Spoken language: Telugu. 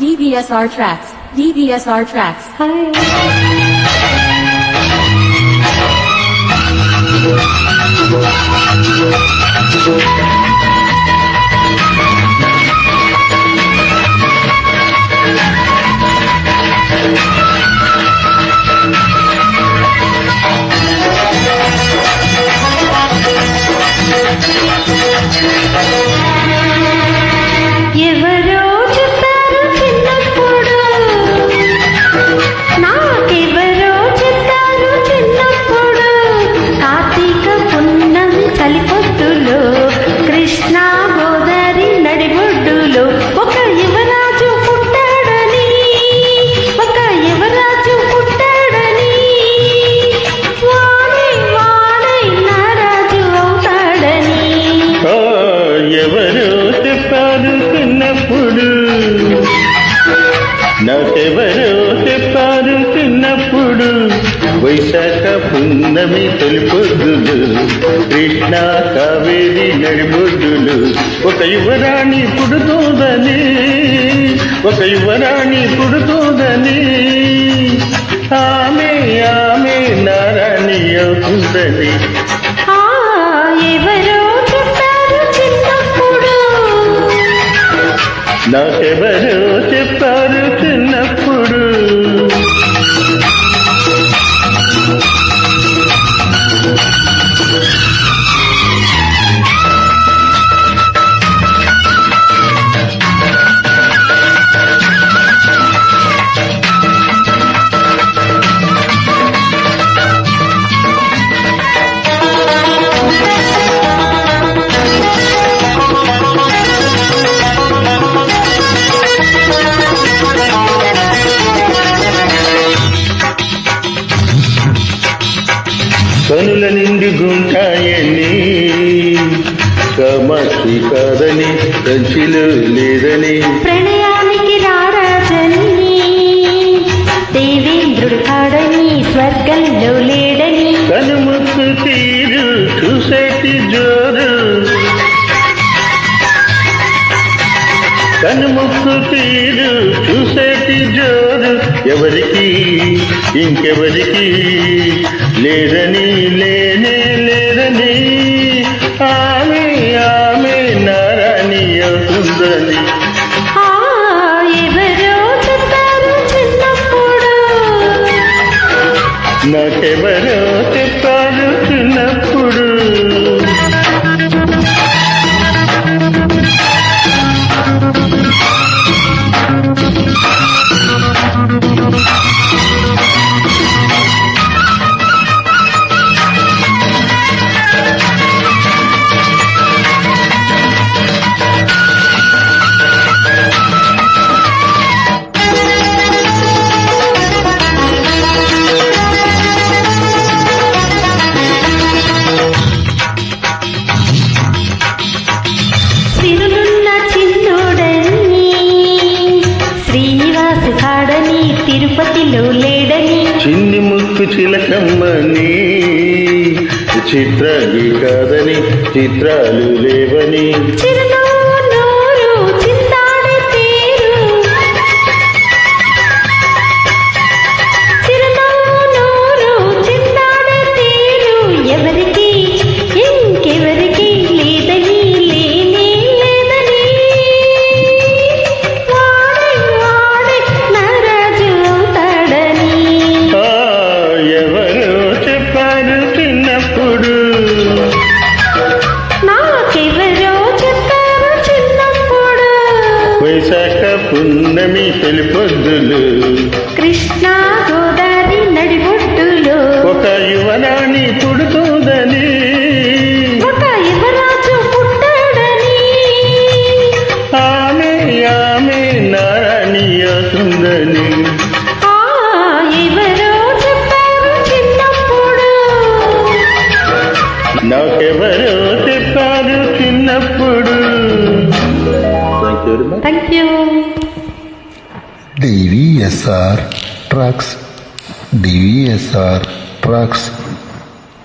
DBSR tracks. DBSR tracks. Hi. వైశాఖ పున్నమి తొలిపొద్దులు కృష్ణ కావేరి నడిబొడ్డులు ఒక యువరాణి పుడుతోందని ఒక యువరాణి పుడుతోందని. ఆమె ఆమె నారాణి అవుతుందని. నాకెవరో నిండి గుంటాయని కామాక్షి కాదని కంచిలో లేదని. ప్రణయానికి రారాజని. దేవేంద్రుడు కాడని స్వర్గంలో లేడని. కనుముక్కు తీరు చూసేటి జోరు. కనుముక్కు తీరు చూసేటి జోరు. ఎవరికి? ఇంకెవరికి? లేదని లేనే. నాకెవరో చిలకమ్మని చిత్రాలు కాదని చిత్రాలు లేవని. పున్నమి తెలిపొద్దులు. కృష్ణ గోదావరి నడిబొడ్డులో ఒక యువరాణి పుడుతుందని. ఒక యువరాజు పుట్టాడని. ఆమె ఆమె నారాణి అవుతుందని నాకెవరో చెప్పారు చిన్నప్పుడు. Thank you DVSR trucks DVSR trucks